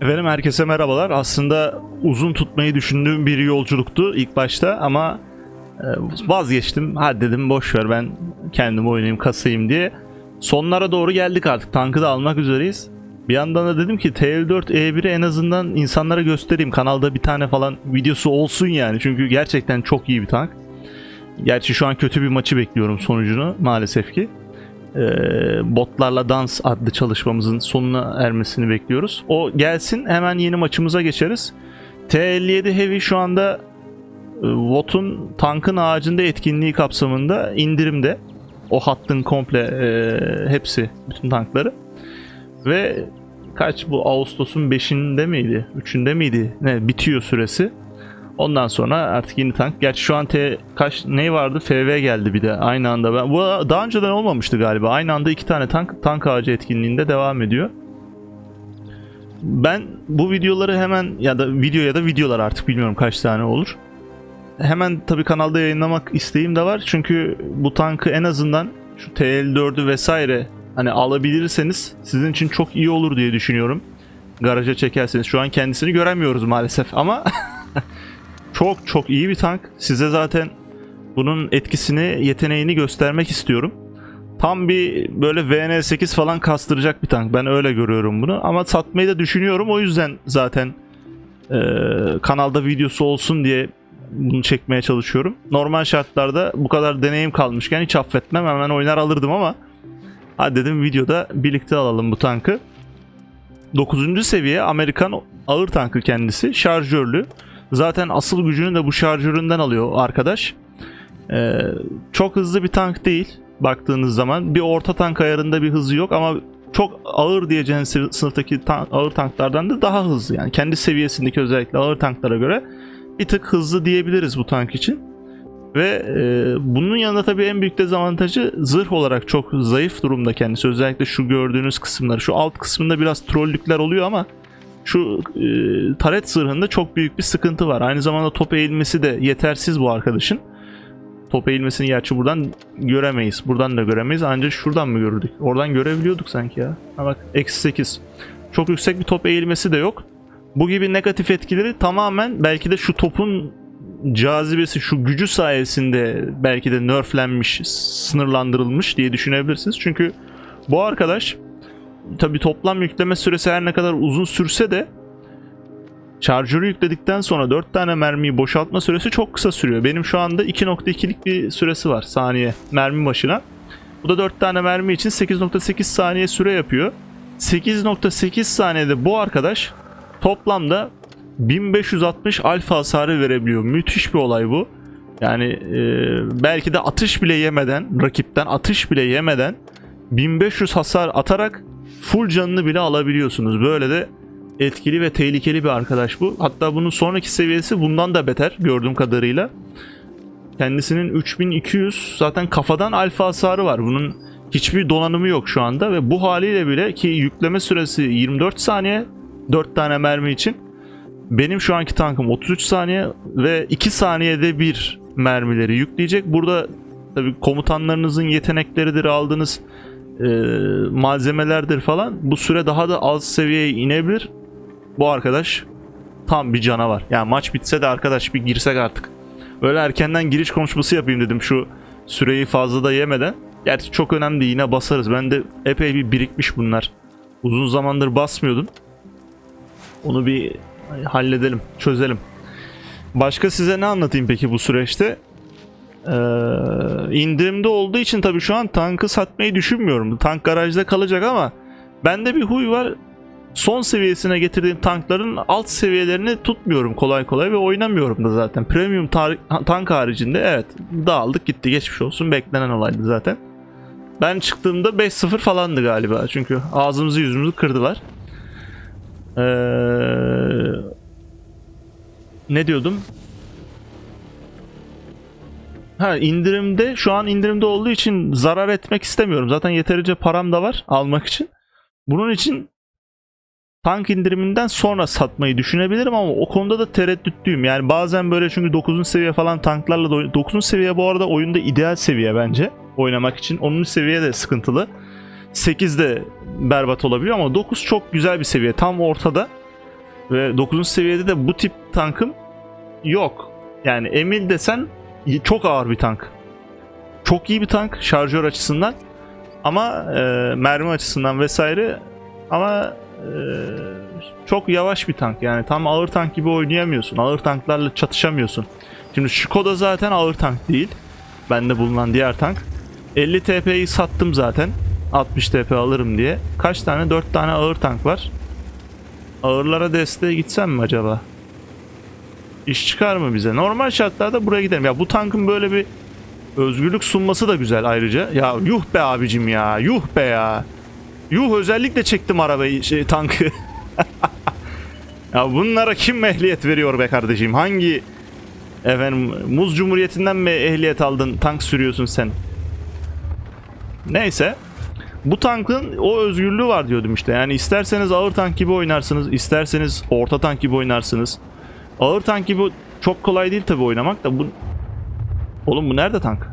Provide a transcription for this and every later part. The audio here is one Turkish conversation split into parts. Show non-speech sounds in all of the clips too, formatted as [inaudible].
Efendim herkese merhabalar. Aslında uzun tutmayı düşündüğüm bir yolculuktu ilk başta ama e, vazgeçtim. Hadi dedim boş ver ben kendim oynayayım kasayım diye. Sonlara doğru geldik artık. Tankı da almak üzereyiz. Bir yandan da dedim ki TL4 E1'i en azından insanlara göstereyim. Kanalda bir tane falan videosu olsun yani. Çünkü gerçekten çok iyi bir tank. Gerçi şu an kötü bir maçı bekliyorum sonucunu maalesef ki. Ee, botlarla dans adlı çalışmamızın sonuna ermesini bekliyoruz. O gelsin hemen yeni maçımıza geçeriz. T57 Heavy şu anda e, tankın ağacında etkinliği kapsamında indirimde. O hattın komple e, hepsi, bütün tankları. Ve kaç bu Ağustos'un 5'inde miydi? 3'ünde miydi? Ne bitiyor süresi. Ondan sonra artık yeni tank. Gerçi şu an T kaç ne vardı? FV geldi bir de aynı anda. Ben, bu daha önceden olmamıştı galiba. Aynı anda iki tane tank tank ağacı etkinliğinde devam ediyor. Ben bu videoları hemen ya da video ya da videolar artık bilmiyorum kaç tane olur. Hemen tabii kanalda yayınlamak isteğim de var. Çünkü bu tankı en azından şu TL4'ü vesaire hani alabilirseniz sizin için çok iyi olur diye düşünüyorum. Garaja çekerseniz. Şu an kendisini göremiyoruz maalesef ama [laughs] çok çok iyi bir tank. Size zaten bunun etkisini, yeteneğini göstermek istiyorum. Tam bir böyle VN8 falan kastıracak bir tank. Ben öyle görüyorum bunu. Ama satmayı da düşünüyorum. O yüzden zaten e, kanalda videosu olsun diye bunu çekmeye çalışıyorum. Normal şartlarda bu kadar deneyim kalmışken hiç affetmem. Hemen oynar alırdım ama hadi dedim videoda birlikte alalım bu tankı. 9. seviye Amerikan ağır tankı kendisi. Şarjörlü. Zaten asıl gücünü de bu şarjöründen alıyor arkadaş. Ee, çok hızlı bir tank değil baktığınız zaman. Bir orta tank ayarında bir hızı yok ama çok ağır diyeceğin sı- sınıftaki tan- ağır tanklardan da daha hızlı. Yani kendi seviyesindeki özellikle ağır tanklara göre bir tık hızlı diyebiliriz bu tank için. Ve e, bunun yanında tabii en büyük dezavantajı zırh olarak çok zayıf durumda kendisi. Özellikle şu gördüğünüz kısımları. Şu alt kısmında biraz trollükler oluyor ama şu e, taret zırhında çok büyük bir sıkıntı var. Aynı zamanda top eğilmesi de yetersiz bu arkadaşın. Top eğilmesini gerçi buradan göremeyiz. Buradan da göremeyiz. Ancak şuradan mı görürdük? Oradan görebiliyorduk sanki ya. Ha bak eksi 8. Çok yüksek bir top eğilmesi de yok. Bu gibi negatif etkileri tamamen belki de şu topun cazibesi, şu gücü sayesinde belki de nerflenmiş, sınırlandırılmış diye düşünebilirsiniz. Çünkü bu arkadaş tabi toplam yükleme süresi her ne kadar uzun sürse de Charger'ı yükledikten sonra 4 tane mermiyi boşaltma süresi çok kısa sürüyor. Benim şu anda 2.2'lik bir süresi var saniye mermi başına. Bu da 4 tane mermi için 8.8 saniye süre yapıyor. 8.8 saniyede bu arkadaş toplamda 1560 alfa hasarı verebiliyor. Müthiş bir olay bu. Yani e, belki de atış bile yemeden, rakipten atış bile yemeden 1500 hasar atarak full canını bile alabiliyorsunuz. Böyle de etkili ve tehlikeli bir arkadaş bu. Hatta bunun sonraki seviyesi bundan da beter gördüğüm kadarıyla. Kendisinin 3200 zaten kafadan alfa hasarı var. Bunun hiçbir donanımı yok şu anda ve bu haliyle bile ki yükleme süresi 24 saniye 4 tane mermi için. Benim şu anki tankım 33 saniye ve 2 saniyede bir mermileri yükleyecek. Burada tabii komutanlarınızın yetenekleridir aldığınız e, malzemelerdir falan. Bu süre daha da az seviyeye inebilir. Bu arkadaş tam bir canavar. Yani maç bitse de arkadaş bir girsek artık. Böyle erkenden giriş konuşması yapayım dedim şu süreyi fazla da yemeden. Gerçi çok önemli yine basarız. Ben de epey bir birikmiş bunlar. Uzun zamandır basmıyordum. Onu bir halledelim, çözelim. Başka size ne anlatayım peki bu süreçte? Ee, indirimde olduğu için tabii şu an tankı satmayı düşünmüyorum. Tank garajda kalacak ama bende bir huy var. Son seviyesine getirdiğim tankların alt seviyelerini tutmuyorum kolay kolay ve oynamıyorum da zaten. Premium tank haricinde evet dağıldık gitti geçmiş olsun beklenen olaydı zaten. Ben çıktığımda 5-0 falandı galiba çünkü ağzımızı yüzümüzü kırdılar. Ee, ne diyordum? Ha indirimde şu an indirimde olduğu için zarar etmek istemiyorum. Zaten yeterince param da var almak için. Bunun için tank indiriminden sonra satmayı düşünebilirim ama o konuda da tereddütlüyüm. Yani bazen böyle çünkü 9. seviye falan tanklarla da oyn- 9. seviye bu arada oyunda ideal seviye bence oynamak için. 10. seviye de sıkıntılı. 8 de berbat olabiliyor ama 9 çok güzel bir seviye. Tam ortada. Ve 9. seviyede de bu tip tankım yok. Yani Emil desen çok ağır bir tank. Çok iyi bir tank şarjör açısından ama e, mermi açısından vesaire ama e, çok yavaş bir tank. Yani tam ağır tank gibi oynayamıyorsun. Ağır tanklarla çatışamıyorsun. Şimdi Skoda zaten ağır tank değil. Bende bulunan diğer tank. 50 TP'yi sattım zaten. 60 TP alırım diye. Kaç tane? 4 tane ağır tank var. Ağırlara desteğe gitsem mi acaba? İş çıkar mı bize? Normal şartlarda buraya gidelim. Ya bu tankın böyle bir özgürlük sunması da güzel ayrıca. Ya yuh be abicim ya. Yuh be ya. Yuh özellikle çektim arabayı şey tankı. [laughs] ya bunlara kim ehliyet veriyor be kardeşim? Hangi efendim Muz Cumhuriyeti'nden mi ehliyet aldın? Tank sürüyorsun sen. Neyse. Bu tankın o özgürlüğü var diyordum işte. Yani isterseniz ağır tank gibi oynarsınız, isterseniz orta tank gibi oynarsınız. Ağır tank gibi çok kolay değil tabi oynamak da bu Oğlum bu nerede tank?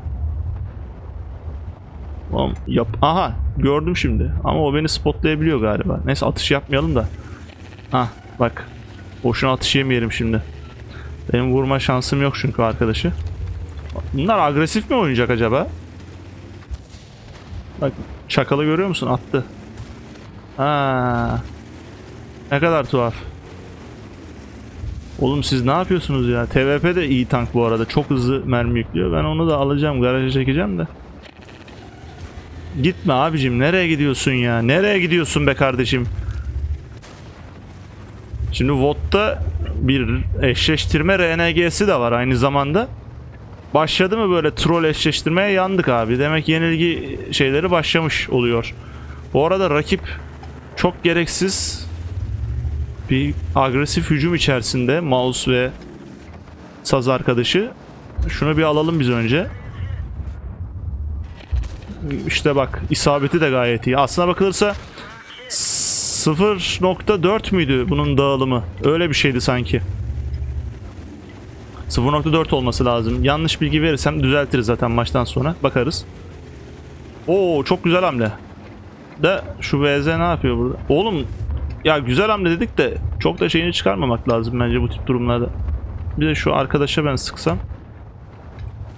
Oğlum yap. Aha gördüm şimdi. Ama o beni spotlayabiliyor galiba. Neyse atış yapmayalım da. Ha bak. Boşuna atış yemeyelim şimdi. Benim vurma şansım yok çünkü arkadaşı. Bunlar agresif mi oynayacak acaba? Bak çakalı görüyor musun? Attı. Ha. Ne kadar tuhaf. Oğlum siz ne yapıyorsunuz ya? TVP de iyi tank bu arada. Çok hızlı mermi yüklüyor. Ben onu da alacağım. Garaja çekeceğim de. Gitme abicim. Nereye gidiyorsun ya? Nereye gidiyorsun be kardeşim? Şimdi VOD'da bir eşleştirme RNG'si de var aynı zamanda. Başladı mı böyle troll eşleştirmeye yandık abi. Demek yenilgi şeyleri başlamış oluyor. Bu arada rakip çok gereksiz bir agresif hücum içerisinde mouse ve saz arkadaşı. Şunu bir alalım biz önce. İşte bak isabeti de gayet iyi. Aslına bakılırsa 0.4 müydü bunun dağılımı? Öyle bir şeydi sanki. 0.4 olması lazım. Yanlış bilgi verirsem düzeltiriz zaten maçtan sonra. Bakarız. Oo çok güzel hamle. De şu VZ ne yapıyor burada? Oğlum ya güzel hamle dedik de çok da şeyini çıkarmamak lazım bence bu tip durumlarda. Bir de şu arkadaşa ben sıksam.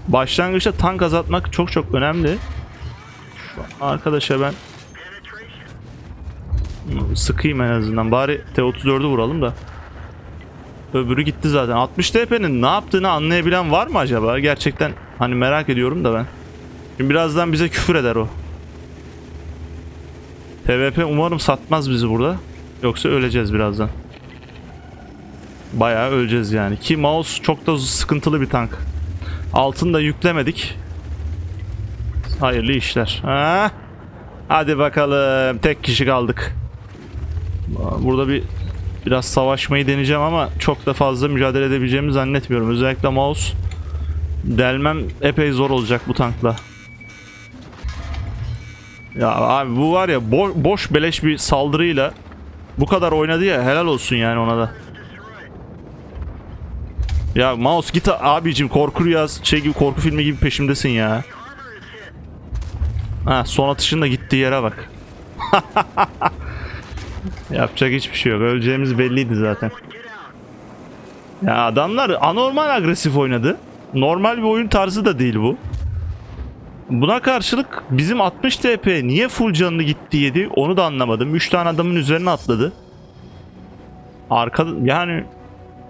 Başlangıçta tank azaltmak çok çok önemli. Şu arkadaşa ben sıkayım en azından. Bari T34'ü vuralım da. Öbürü gitti zaten. 60 TP'nin ne yaptığını anlayabilen var mı acaba? Gerçekten hani merak ediyorum da ben. Şimdi birazdan bize küfür eder o. TVP umarım satmaz bizi burada. Yoksa öleceğiz birazdan. Bayağı öleceğiz yani. Ki mouse çok da sıkıntılı bir tank. Altını da yüklemedik. Hayırlı işler. Ha? Hadi bakalım. Tek kişi kaldık. Burada bir biraz savaşmayı deneyeceğim ama çok da fazla mücadele edebileceğimi zannetmiyorum. Özellikle mouse delmem epey zor olacak bu tankla. Ya abi bu var ya bo boş beleş bir saldırıyla bu kadar oynadı ya helal olsun yani ona da. Ya mouse git abicim korku rüyası şey gibi korku filmi gibi peşimdesin ya. Ha son atışın da gittiği yere bak. [laughs] Yapacak hiçbir şey yok. Öleceğimiz belliydi zaten. Ya adamlar anormal agresif oynadı. Normal bir oyun tarzı da değil bu. Buna karşılık bizim 60 TP niye full canını gitti yedi onu da anlamadım. 3 tane adamın üzerine atladı. Arka yani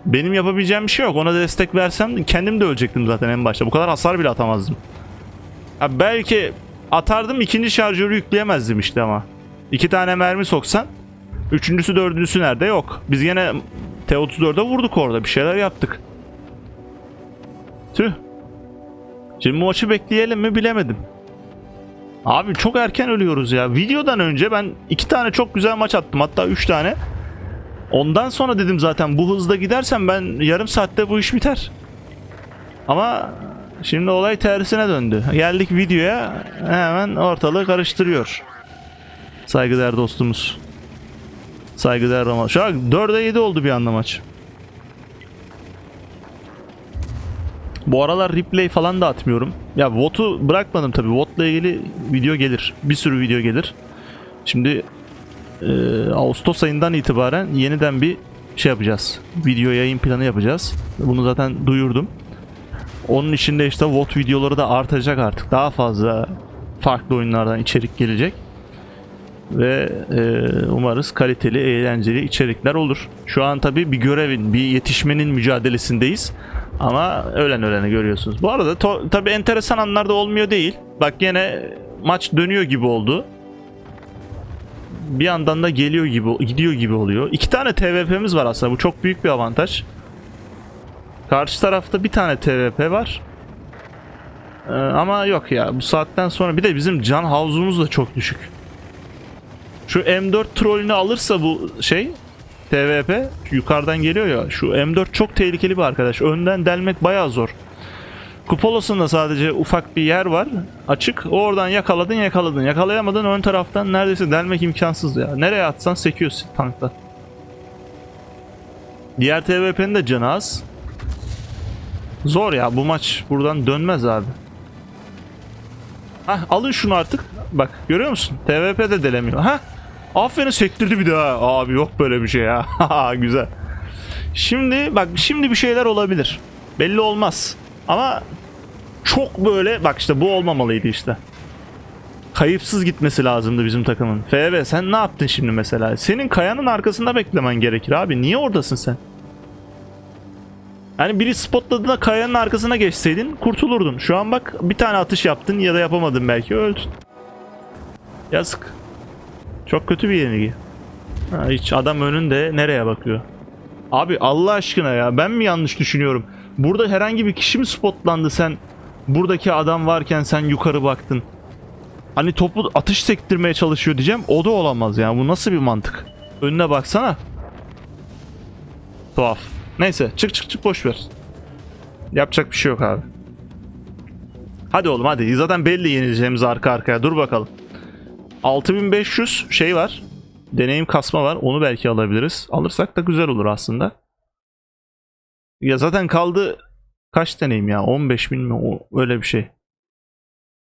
benim yapabileceğim bir şey yok. Ona destek versem kendim de ölecektim zaten en başta. Bu kadar hasar bile atamazdım. Ya belki atardım ikinci şarjörü yükleyemezdim işte ama. İki tane mermi soksan Üçüncüsü dördüncüsü nerede yok. Biz yine T-34'e vurduk orada. Bir şeyler yaptık. Tüh. Şimdi maçı bekleyelim mi bilemedim. Abi çok erken ölüyoruz ya. Videodan önce ben iki tane çok güzel maç attım. Hatta üç tane. Ondan sonra dedim zaten bu hızda gidersem ben yarım saatte bu iş biter. Ama şimdi olay tersine döndü. Geldik videoya hemen ortalığı karıştırıyor. Saygıdeğer dostumuz. Saygıdeğer Roma. Şu an 4'e 7 oldu bir anda maç. Bu aralar replay falan da atmıyorum. Ya VOT'u bırakmadım tabi. VOT'la ilgili video gelir. Bir sürü video gelir. Şimdi e, Ağustos ayından itibaren yeniden bir şey yapacağız. Video yayın planı yapacağız. Bunu zaten duyurdum. Onun içinde işte VOD videoları da artacak artık. Daha fazla farklı oyunlardan içerik gelecek. Ve e, umarız kaliteli, eğlenceli içerikler olur. Şu an tabii bir görevin, bir yetişmenin mücadelesindeyiz. Ama ölen öleni görüyorsunuz. Bu arada to- tabii enteresan anlar da olmuyor değil. Bak yine maç dönüyor gibi oldu. Bir yandan da geliyor gibi, gidiyor gibi oluyor. İki tane TVP'miz var aslında. Bu çok büyük bir avantaj. Karşı tarafta bir tane TVP var. Ee, ama yok ya bu saatten sonra bir de bizim can havuzumuz da çok düşük. Şu M4 trollünü alırsa bu şey TVP yukarıdan geliyor ya şu M4 çok tehlikeli bir arkadaş. Önden delmek bayağı zor. Kupolos'unda sadece ufak bir yer var açık. Oradan yakaladın yakaladın. Yakalayamadın ön taraftan neredeyse delmek imkansız ya. Nereye atsan sekiyorsun tankta. Diğer TVP'nin de canı az. Zor ya bu maç buradan dönmez abi. Hah alın şunu artık. Bak görüyor musun? TVP de delemiyor. Hah. Aferin sektirdi bir daha. Abi yok böyle bir şey ya. [laughs] Güzel. Şimdi bak şimdi bir şeyler olabilir. Belli olmaz. Ama çok böyle bak işte bu olmamalıydı işte. Kayıpsız gitmesi lazımdı bizim takımın. FV sen ne yaptın şimdi mesela? Senin kayanın arkasında beklemen gerekir abi. Niye oradasın sen? Yani biri spotladığında kayanın arkasına geçseydin kurtulurdun. Şu an bak bir tane atış yaptın ya da yapamadın belki öldün. Yazık. Çok kötü bir yenilgi. Ha, hiç adam önünde nereye bakıyor? Abi Allah aşkına ya ben mi yanlış düşünüyorum? Burada herhangi bir kişi mi spotlandı sen? Buradaki adam varken sen yukarı baktın. Hani topu atış sektirmeye çalışıyor diyeceğim. O da olamaz yani. Bu nasıl bir mantık? Önüne baksana. Tuhaf. Neyse çık çık çık boş ver. Yapacak bir şey yok abi. Hadi oğlum hadi. Zaten belli yenileceğimiz arka arkaya. Dur bakalım. 6500 şey var. Deneyim kasma var. Onu belki alabiliriz. Alırsak da güzel olur aslında. Ya zaten kaldı kaç deneyim ya? 15 bin mi? O, öyle bir şey.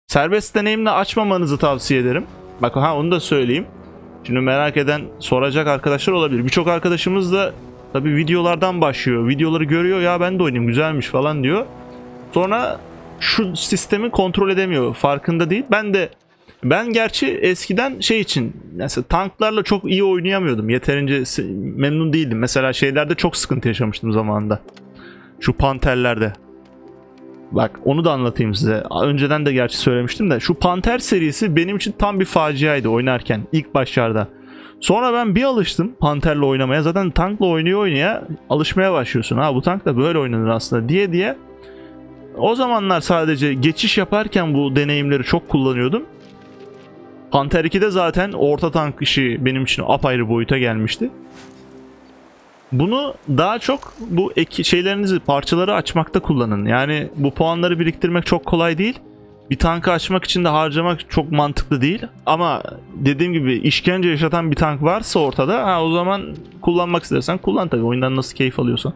Serbest deneyimle açmamanızı tavsiye ederim. Bak ha onu da söyleyeyim. Şimdi merak eden soracak arkadaşlar olabilir. Birçok arkadaşımız da tabi videolardan başlıyor. Videoları görüyor ya ben de oynayayım güzelmiş falan diyor. Sonra şu sistemi kontrol edemiyor. Farkında değil. Ben de ben gerçi eskiden şey için mesela tanklarla çok iyi oynayamıyordum. Yeterince memnun değildim. Mesela şeylerde çok sıkıntı yaşamıştım zamanında. Şu panterlerde. Bak onu da anlatayım size. Önceden de gerçi söylemiştim de şu Panter serisi benim için tam bir faciaydı oynarken ilk başlarda. Sonra ben bir alıştım Panter'le oynamaya. Zaten tankla oynuyor oynaya alışmaya başlıyorsun. Ha bu tank da böyle oynanır aslında diye diye. O zamanlar sadece geçiş yaparken bu deneyimleri çok kullanıyordum. Panter 2'de zaten orta tank işi benim için apayrı boyuta gelmişti. Bunu daha çok bu eki şeylerinizi, parçaları açmakta kullanın. Yani bu puanları biriktirmek çok kolay değil. Bir tankı açmak için de harcamak çok mantıklı değil. Ama dediğim gibi işkence yaşatan bir tank varsa ortada ha o zaman kullanmak istersen kullan tabii oyundan nasıl keyif alıyorsan.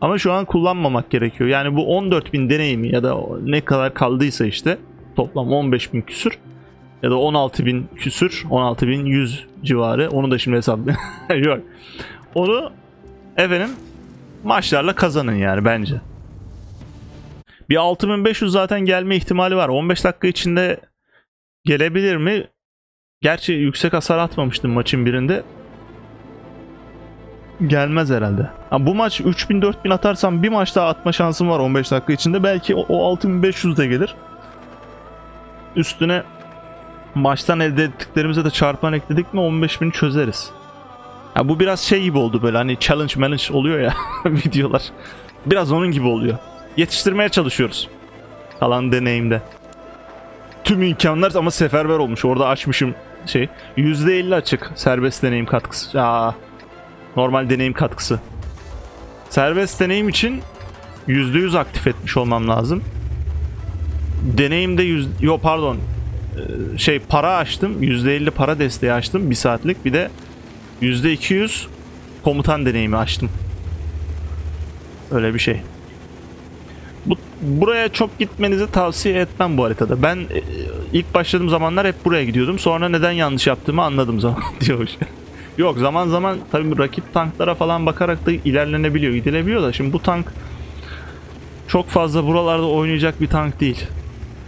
Ama şu an kullanmamak gerekiyor. Yani bu 14.000 deneyimi ya da ne kadar kaldıysa işte toplam 15.000 küsür ya da 16.000 küsür 16.100 civarı onu da şimdi hesap [laughs] yok. Onu efendim maçlarla kazanın yani bence. Bir 6500 zaten gelme ihtimali var. 15 dakika içinde gelebilir mi? Gerçi yüksek hasar atmamıştım maçın birinde. Gelmez herhalde. Ha, bu maç 3000-4000 atarsam bir maç daha atma şansım var 15 dakika içinde. Belki o, o 6500 de gelir. Üstüne maçtan elde ettiklerimize de çarpan ekledik mi 15.000 çözeriz. Ya bu biraz şey gibi oldu böyle hani challenge manage oluyor ya [laughs] videolar. Biraz onun gibi oluyor. Yetiştirmeye çalışıyoruz. Kalan deneyimde. Tüm imkanlar ama seferber olmuş. Orada açmışım şey. %50 açık serbest deneyim katkısı. Aa, normal deneyim katkısı. Serbest deneyim için %100 aktif etmiş olmam lazım. Deneyimde yüz... Yo pardon. Şey para açtım. %50 para desteği açtım. Bir saatlik. Bir de %200 komutan deneyimi açtım. Öyle bir şey. Bu, buraya çok gitmenizi tavsiye etmem bu haritada. Ben e, ilk başladığım zamanlar hep buraya gidiyordum. Sonra neden yanlış yaptığımı anladım zaman [laughs] diyor. Yok zaman zaman tabii rakip tanklara falan bakarak da ilerlenebiliyor, gidilebiliyor da şimdi bu tank çok fazla buralarda oynayacak bir tank değil.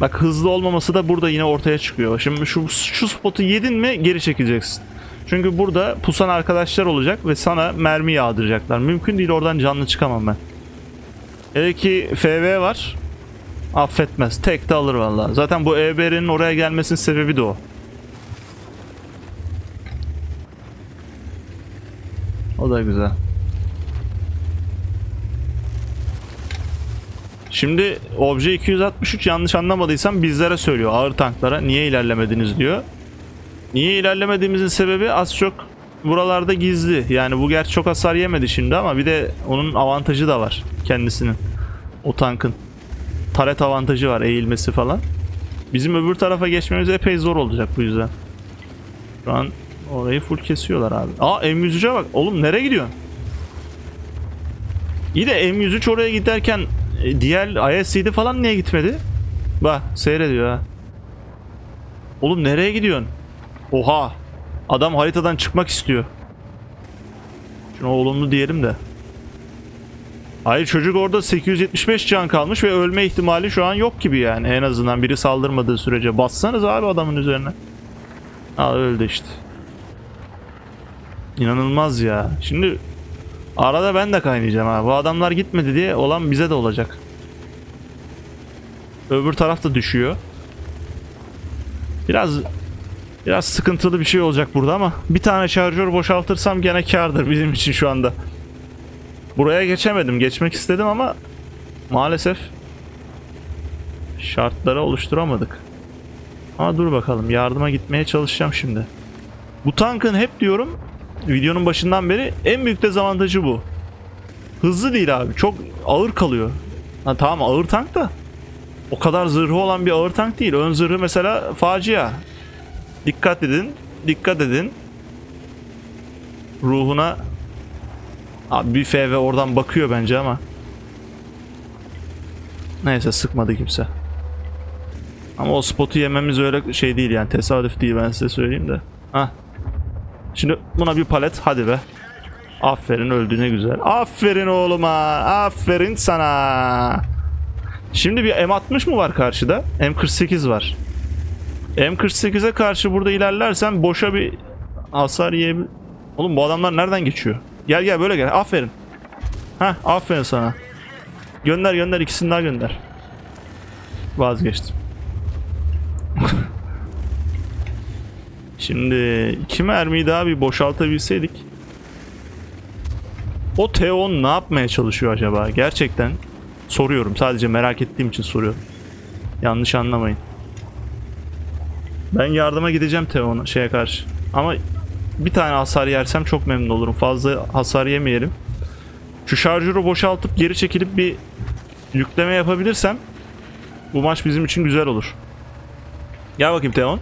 Bak hızlı olmaması da burada yine ortaya çıkıyor. Şimdi şu şu spotu yedin mi geri çekeceksin. Çünkü burada pusan arkadaşlar olacak ve sana mermi yağdıracaklar. Mümkün değil oradan canlı çıkamam ben. Hele ki FV var. Affetmez. Tek de alır vallahi. Zaten bu EBR'nin oraya gelmesinin sebebi de o. O da güzel. Şimdi Obje 263 yanlış anlamadıysam bizlere söylüyor ağır tanklara niye ilerlemediniz diyor. Niye ilerlemediğimizin sebebi az çok buralarda gizli. Yani bu gerçi çok hasar yemedi şimdi ama bir de onun avantajı da var kendisinin. O tankın. Taret avantajı var eğilmesi falan. Bizim öbür tarafa geçmemiz epey zor olacak bu yüzden. Şu an orayı full kesiyorlar abi. Aa M103'e bak. Oğlum nereye gidiyorsun? İyi de M103 oraya giderken e, diğer IS-7 falan niye gitmedi? Bak seyrediyor ha. Oğlum nereye gidiyorsun? Oha. Adam haritadan çıkmak istiyor. Şuna olumlu diyelim de. Hayır çocuk orada 875 can kalmış ve ölme ihtimali şu an yok gibi yani. En azından biri saldırmadığı sürece. Bassanız abi adamın üzerine. Aa öldü işte. İnanılmaz ya. Şimdi arada ben de kaynayacağım ha. Bu adamlar gitmedi diye olan bize de olacak. Öbür taraf da düşüyor. Biraz biraz sıkıntılı bir şey olacak burada ama bir tane şarjör boşaltırsam gene kardır bizim için şu anda. Buraya geçemedim. Geçmek istedim ama maalesef şartları oluşturamadık. Ama dur bakalım yardıma gitmeye çalışacağım şimdi. Bu tankın hep diyorum videonun başından beri en büyük dezavantajı bu. Hızlı değil abi. Çok ağır kalıyor. Ha, tamam ağır tank da o kadar zırhı olan bir ağır tank değil. Ön zırhı mesela facia. Dikkat edin. Dikkat edin. Ruhuna Abi bir FV oradan bakıyor bence ama. Neyse sıkmadı kimse. Ama o spotu yememiz öyle şey değil yani tesadüf değil ben size söyleyeyim de. Hah. Şimdi buna bir palet hadi be. Aferin öldü ne güzel. Aferin oğluma. Aferin sana. Şimdi bir M60 mı var karşıda? M48 var. M48'e karşı burada ilerlersen boşa bir hasar yiyebilir. Oğlum bu adamlar nereden geçiyor? Gel gel böyle gel. Aferin. Ha, aferin sana. Gönder gönder ikisini daha gönder. Vazgeçtim. Şimdi iki mermiyi daha bir boşaltabilseydik. O T10 ne yapmaya çalışıyor acaba? Gerçekten soruyorum. Sadece merak ettiğim için soruyorum. Yanlış anlamayın. Ben yardıma gideceğim T10'a şeye karşı. Ama bir tane hasar yersem çok memnun olurum. Fazla hasar yemeyelim. Şu şarjörü boşaltıp geri çekilip bir yükleme yapabilirsem bu maç bizim için güzel olur. Gel bakayım Teon.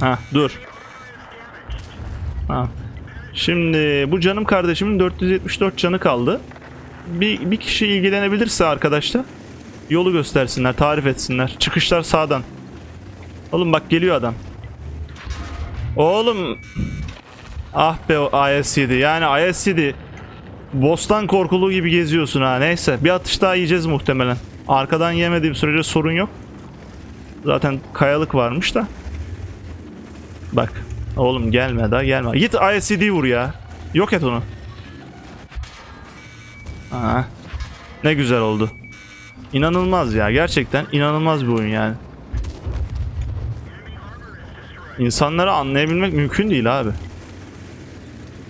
Ha dur. Ha. Şimdi bu canım kardeşimin 474 canı kaldı. Bir, bir kişi ilgilenebilirse arkadaşlar yolu göstersinler, tarif etsinler. Çıkışlar sağdan. Oğlum bak geliyor adam. Oğlum. Ah be o IS-7. Yani IS-7. Bostan korkulu gibi geziyorsun ha. Neyse bir atış daha yiyeceğiz muhtemelen. Arkadan yemediğim sürece sorun yok. Zaten kayalık varmış da. Bak. Oğlum gelme daha gelme. Git IS-7'yi vur ya. Yok et onu. Aa, ne güzel oldu. İnanılmaz ya. Gerçekten inanılmaz bir oyun yani. İnsanları anlayabilmek mümkün değil abi.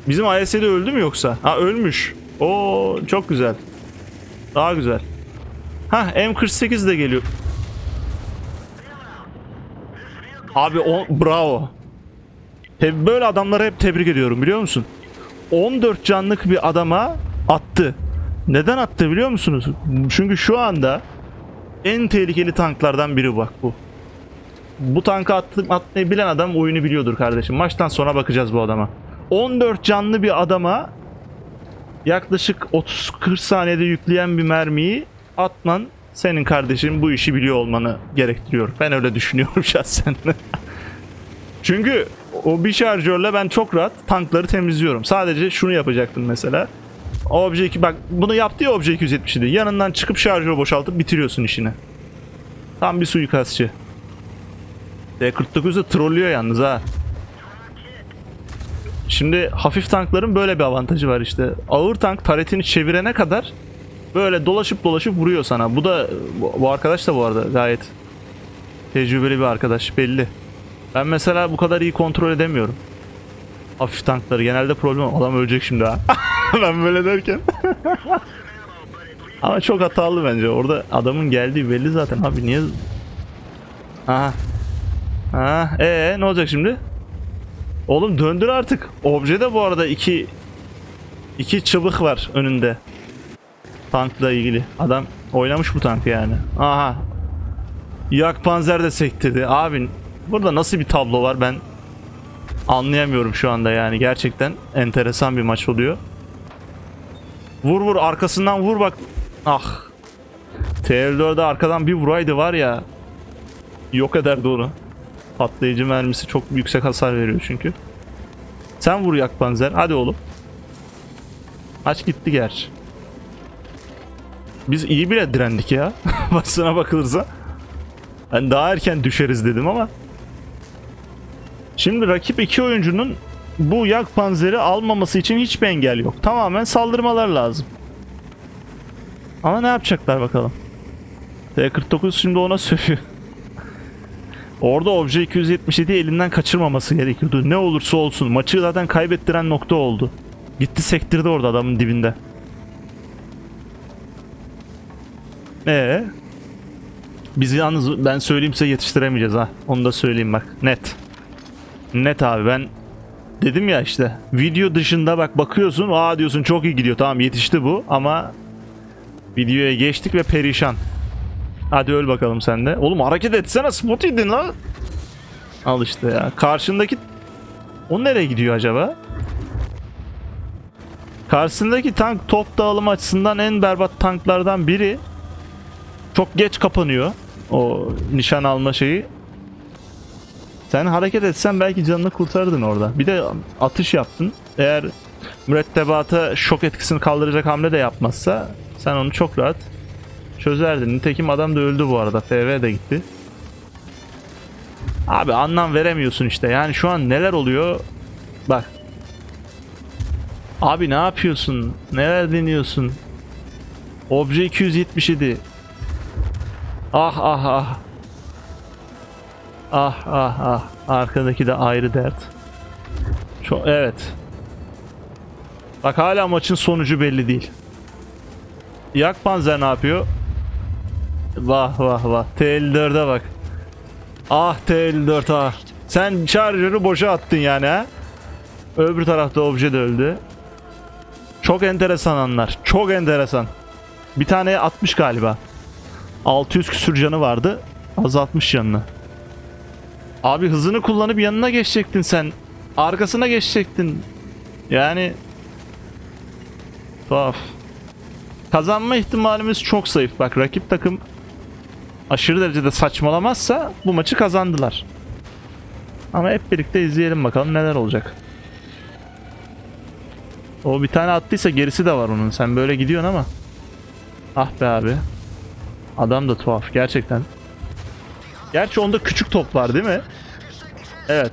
Bizim IS'de öldü mü yoksa? Ha ölmüş. Oo çok güzel. Daha güzel. Ha M48 de geliyor. Abi o bravo. Hep böyle adamları hep tebrik ediyorum biliyor musun? 14 canlık bir adama attı. Neden attı biliyor musunuz? Çünkü şu anda en tehlikeli tanklardan biri bak bu. Bu tankı attı, atmayı bilen adam oyunu biliyordur kardeşim. Maçtan sonra bakacağız bu adama. 14 canlı bir adama yaklaşık 30-40 saniyede yükleyen bir mermiyi atman senin kardeşin bu işi biliyor olmanı gerektiriyor. Ben öyle düşünüyorum [laughs] şahsen. Çünkü o bir şarjörle ben çok rahat tankları temizliyorum. Sadece şunu yapacaktım mesela. Obje 2 bak bunu yaptı ya Obje 277. Yanından çıkıp şarjörü boşaltıp bitiriyorsun işini. Tam bir suikastçı. D49 da trollüyor yalnız ha. Şimdi hafif tankların böyle bir avantajı var işte. Ağır tank taretini çevirene kadar böyle dolaşıp dolaşıp vuruyor sana. Bu da bu arkadaş da bu arada gayet tecrübeli bir arkadaş belli. Ben mesela bu kadar iyi kontrol edemiyorum. Hafif tankları genelde problem. Adam ölecek şimdi ha. [laughs] ben böyle derken. [laughs] Ama çok hatalı bence. Orada adamın geldiği belli zaten. Abi niye... Aha. Ha, ee ne olacak şimdi? Oğlum döndür artık. Objede bu arada iki iki çıbık var önünde. Tankla ilgili. Adam oynamış bu tankı yani. Aha. Yak panzer de sektirdi. Abi burada nasıl bir tablo var ben anlayamıyorum şu anda yani. Gerçekten enteresan bir maç oluyor. Vur vur arkasından vur bak. Ah. TL4'de arkadan bir vuraydı var ya. Yok ederdi onu. Patlayıcı mermisi çok yüksek hasar veriyor çünkü. Sen vur yak panzer. Hadi oğlum. Maç gitti gerçi. Biz iyi bile direndik ya. [laughs] Başına bakılırsa. Ben daha erken düşeriz dedim ama. Şimdi rakip iki oyuncunun bu yak panzeri almaması için hiçbir engel yok. Tamamen saldırmalar lazım. Ama ne yapacaklar bakalım. T-49 şimdi ona sövüyor. Orada Obje 277 elinden kaçırmaması gerekiyordu. Ne olursa olsun. Maçı zaten kaybettiren nokta oldu. Gitti sektirdi orada adamın dibinde. Ee, biz yalnız ben söyleyeyim size yetiştiremeyeceğiz ha. Onu da söyleyeyim bak. Net. Net abi ben dedim ya işte video dışında bak bakıyorsun aa diyorsun çok iyi gidiyor tamam yetişti bu ama videoya geçtik ve perişan. Hadi öl bakalım sen de. Oğlum hareket etsene spot yedin lan. Al işte ya. Karşındaki o nereye gidiyor acaba? Karşısındaki tank top dağılım açısından en berbat tanklardan biri. Çok geç kapanıyor o nişan alma şeyi. Sen hareket etsen belki canını kurtardın orada. Bir de atış yaptın. Eğer mürettebata şok etkisini kaldıracak hamle de yapmazsa sen onu çok rahat çözerdin. Nitekim adam da öldü bu arada. FV de gitti. Abi anlam veremiyorsun işte. Yani şu an neler oluyor? Bak. Abi ne yapıyorsun? Neler deniyorsun? Obje 277. Ah ah ah. Ah ah ah. Arkadaki de ayrı dert. Çok evet. Bak hala maçın sonucu belli değil. Yak Panzer ne yapıyor? Vah vah vah. TL4'e bak. Ah TL4 ah. Sen şarjörü boşa attın yani ha. Öbür tarafta obje de öldü. Çok enteresan anlar. Çok enteresan. Bir tane 60 galiba. 600 küsür canı vardı. Azaltmış canını. Abi hızını kullanıp yanına geçecektin sen. Arkasına geçecektin. Yani tuhaf. Kazanma ihtimalimiz çok zayıf. Bak rakip takım aşırı derecede saçmalamazsa bu maçı kazandılar. Ama hep birlikte izleyelim bakalım neler olacak. O bir tane attıysa gerisi de var onun. Sen böyle gidiyorsun ama. Ah be abi. Adam da tuhaf gerçekten. Gerçi onda küçük top var değil mi? Evet.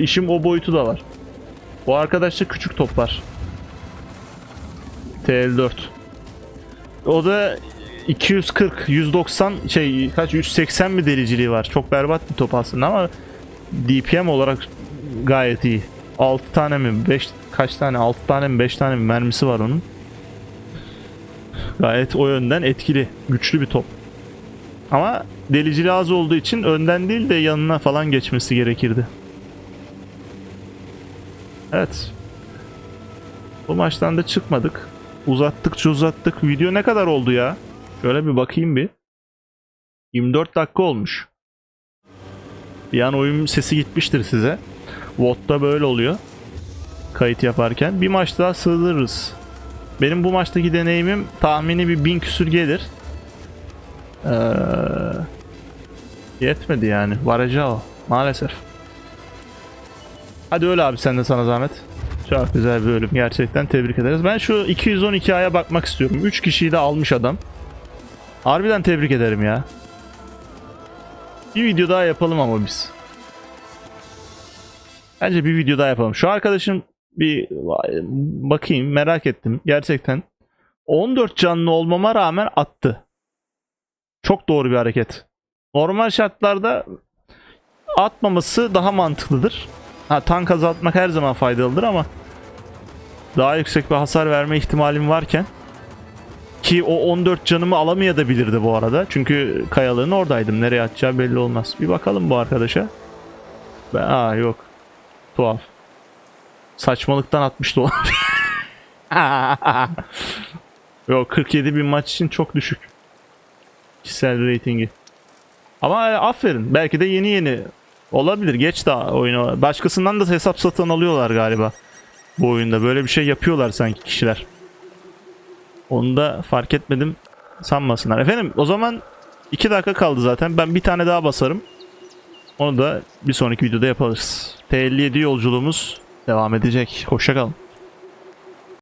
İşim o boyutu da var. Bu arkadaşta küçük top var. TL4. O da 240, 190 şey kaç 180 mi deliciliği var. Çok berbat bir top aslında ama DPM olarak gayet iyi. 6 tane mi 5 kaç tane 6 tane mi 5 tane mi mermisi var onun. Gayet o yönden etkili, güçlü bir top. Ama deliciliği az olduğu için önden değil de yanına falan geçmesi gerekirdi. Evet. Bu maçtan da çıkmadık. Uzattıkça uzattık. Video ne kadar oldu ya? Şöyle bir bakayım bir. 24 dakika olmuş. Bir an oyun sesi gitmiştir size. VOD'da böyle oluyor. Kayıt yaparken. Bir maç daha sığdırırız. Benim bu maçtaki deneyimim tahmini bir bin küsür gelir. Ee, yetmedi yani. Varacağı o. Maalesef. Hadi öyle abi sen de sana zahmet. Çok güzel bir bölüm gerçekten tebrik ederiz. Ben şu 212 aya bakmak istiyorum. 3 kişiyi de almış adam. Harbiden tebrik ederim ya. Bir video daha yapalım ama biz. Bence bir video daha yapalım. Şu arkadaşım bir bakayım merak ettim gerçekten. 14 canlı olmama rağmen attı. Çok doğru bir hareket. Normal şartlarda atmaması daha mantıklıdır. Ha, tank azaltmak her zaman faydalıdır ama daha yüksek bir hasar verme ihtimalim varken ki o 14 canımı alamayabilirdi bu arada. Çünkü kayalığın oradaydım. Nereye atacağı belli olmaz. Bir bakalım bu arkadaşa. Ben, aa yok. Tuhaf. Saçmalıktan atmıştı o. [laughs] yok 47 bin maç için çok düşük. Kişisel ratingi. Ama aferin. Belki de yeni yeni olabilir. Geç daha oyunu. Başkasından da hesap satın alıyorlar galiba. Bu oyunda böyle bir şey yapıyorlar sanki kişiler. Onu da fark etmedim sanmasınlar. Efendim o zaman 2 dakika kaldı zaten. Ben bir tane daha basarım. Onu da bir sonraki videoda yaparız. T57 yolculuğumuz devam edecek. Hoşçakalın.